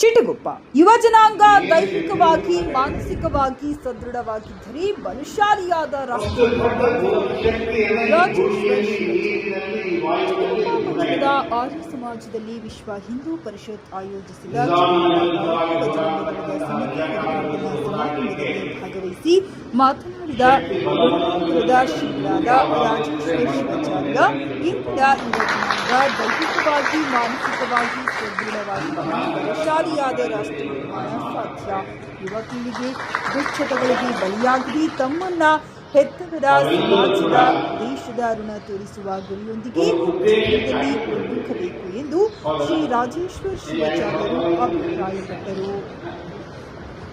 ಚಿಟಗುಪ್ಪ. ಯುವ ಜನಾಂಗ ದೈಹಿಕವಾಗಿ, ಮಾನಸಿಕವಾಗಿ ಸದೃಢವಾಗಿದ್ದರೆ ಬಲಶಾಲಿಯಾದ ರಾಷ್ಟ್ರ ರಾಜೇಶ್ವರ್ ಚಿಟಗುಪ್ಪ ಪಟ್ಟಣದ ಆರ್ಯ ಸಮಾಜದಲ್ಲಿ ವಿಶ್ವ ಹಿಂದೂ ಪರಿಷತ್ ಆಯೋಜಿಸಿದ ಭಾಗವಹಿಸಿ ಮಾತನಾಡಿದ ಬೆಂಗಳೂರದ ಶ್ರೀಗಳಾದ ರಾಜೇಶ್ವರ ಇಂದ ಇವತ್ತಿನಿಂದ ದೈಹಿಕವಾಗಿ ಮಾನಸಿಕವಾಗಿ ಸದೃಢವಾಗಿ ಬಲಶಾಲಿಯಾದ ರಾಷ್ಟ್ರ ನಿರ್ಮಾಣ ಸಾಧ್ಯ ಯುವ ಪೀಳಿಗೆ ದುಶ್ಚಟಗಳಿಗೆ ಬಲಿಯಾಗದೆ ತಮ್ಮನ್ನ ಹೆತ್ತವರ ಸಮಾಜದ ದೇಶದ ಋಣ ತೋರಿಸುವ ಗುರಿಯೊಂದಿಗೆ ಜೀವನದಲ್ಲಿ ಮುನ್ನುಗ್ಗಬೇಕು ಎಂದು ಶ್ರೀ ರಾಜೇಶ್ವರ ಶಿವಾಚಾರ್ಯರು ಅಭಿಪ್ರಾಯಪಟ್ಟರು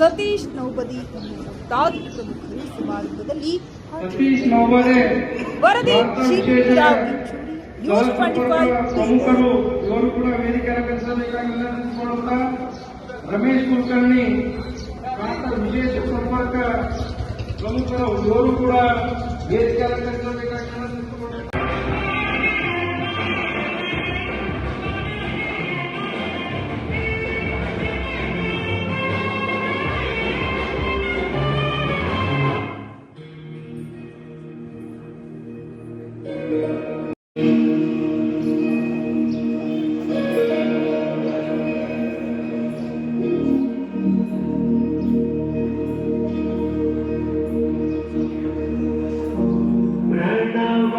ಸತೀಶ್ ನೌಬದಿ ಮುಂತಾದ ಪ್ರಮುಖರು ಸಮಾರಂಭದಲ್ಲಿ ಸತೀಶ್ ನೌಪದಿ ನವರೆ ವರದಿ ನ್ಯೂಸ್ ಟ್ವೆಂಟಿ ಫೈವ್ ಪ್ರಮುಖರು ಇವರು ಕೂಡ ವೇದಿಕೆ ಅಲಂಕರಿಸಬೇಕಾಗಿ ವಿನಂತಿಸಿಕೊಳ್ಳುತ್ತಾ ರಮೇಶ್ ಕುಲಕರ್ಣಿ ಡಾಕ್ಟರ್ ವಿಶೇಷ ಸಂಪರ್ಕ ಪ್ರಮುಖರು ಇವರು ಕೂಡ ವೇದಿಕೆ ಅಲಂಕರಿಸಬೇಕಾಗಿ Bye.